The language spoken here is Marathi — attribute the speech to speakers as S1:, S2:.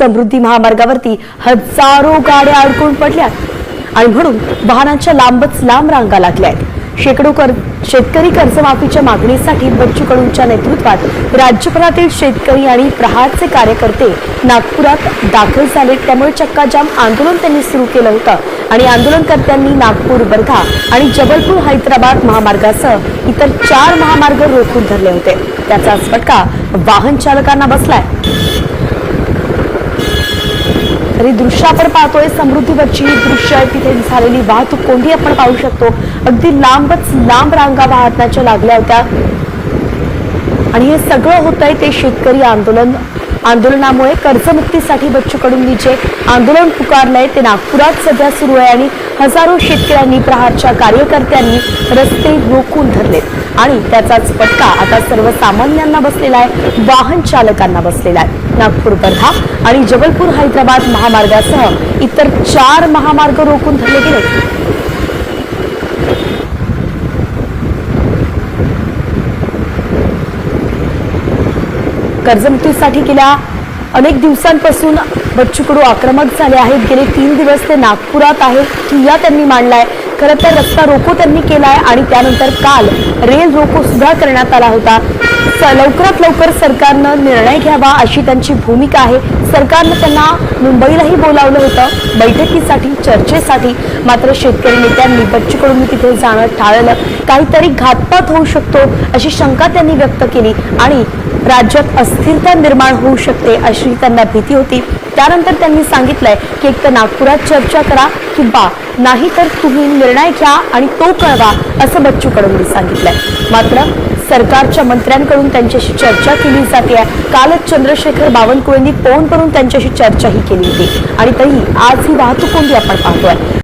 S1: समृद्धी महामार्गावरती हजारो गाड्या अडकून पडल्या आणि म्हणून वाहनांच्या लांबच लांब रांगा लागल्या आहेत. शेकडो कर शेतकरी कर्जमाफीच्या मागणीसाठी बच्चू कडूंच्या नेतृत्वात राज्यभरातील शेतकरी आणि प्रहारचे कार्यकर्ते नागपुरात दाखल झाले. त्यामुळे चक्काजाम आंदोलन त्यांनी सुरू केलं होतं आणि आंदोलनकर्त्यांनी नागपूर वर्धा आणि जबलपूर हैदराबाद महामार्गासह इतर चार महामार्ग रोखून धरले होते. त्याचाच फटका वाहन चालकांना बसलाय. तरी दृश्य आपण पाहतोय. समृद्धीवरची ही दृश्य आहे. तिथे झालेली वाहतूक कोंडी आपण पाहू शकतो. अगदी लांबच लांब रांगा वाहनाच्या लागल्या होत्या. आणि हे सगळं होत आहे ते शेतकरी आंदोलन. आंदोलनामुळे कर्जमुक्तीसाठी बच्चू कडूंनी जे आंदोलन पुकारलंय. ते नागपुरात सध्या सुरू आहे आणि हजारो शेतकऱ्यांनी प्रहारच्या कार्यकर्त्यांनी रस्ते रोखून धरलेत. आणि त्याचाच फटका आता सर्वसामान्यांना बसलेला आहे वाहन चालकांना बसलेला आहे. नागपूर वर्धा आणि जबलपूर हैदराबाद महामार्गासह इतर चार महामार्ग रोखून धरले गेले कर्जमुक्तीसाठी गेल्या अनेक दिवसांपासून बच्चू कडू आक्रमक झाले आहेत. गेले तीन दिवस ते नागपुरात आहेत. ठिय्या त्यांनी मांडलाय. खरं तर रस्ता रोको त्यांनी केलाय आणि त्यानंतर काल रेल रोको सुद्धा करण्यात आला होता. स- लवकरात लवकर सरकारनं निर्णय घ्यावा अशी त्यांची भूमिका आहे. सरकारनं त्यांना मुंबईलाही बोलावलं होतं. बैठकीसाठी चर्चेसाठी. मात्र शेतकरी नेत्यांनी बच्चूकडून तिथे जाणं टाळलं. काहीतरी घातपात होऊ शकतो अशी शंका त्यांनी व्यक्त केली आणि राज्यात अस्थिरता निर्माण होऊ शकते अशी त्यांना भीती होती. त्यानंतर त्यांनी सांगितलंय की एक तर नागपुरात चर्चा करा किंवा नाही तर तुम्ही निर्णय घ्या आणि तो कळवा असं बच्चू कडूंनी सांगितलंय. मात्र सरकारच्या मंत्र्यांकडून त्यांच्याशी चर्चा केली जाते. कालच चंद्रशेखर बावनकुळेंनी फोन करून त्यांच्याशी चर्चाही केली होती. आणि तरी आज ही वाहतूक कोणती आपण पाहतोय.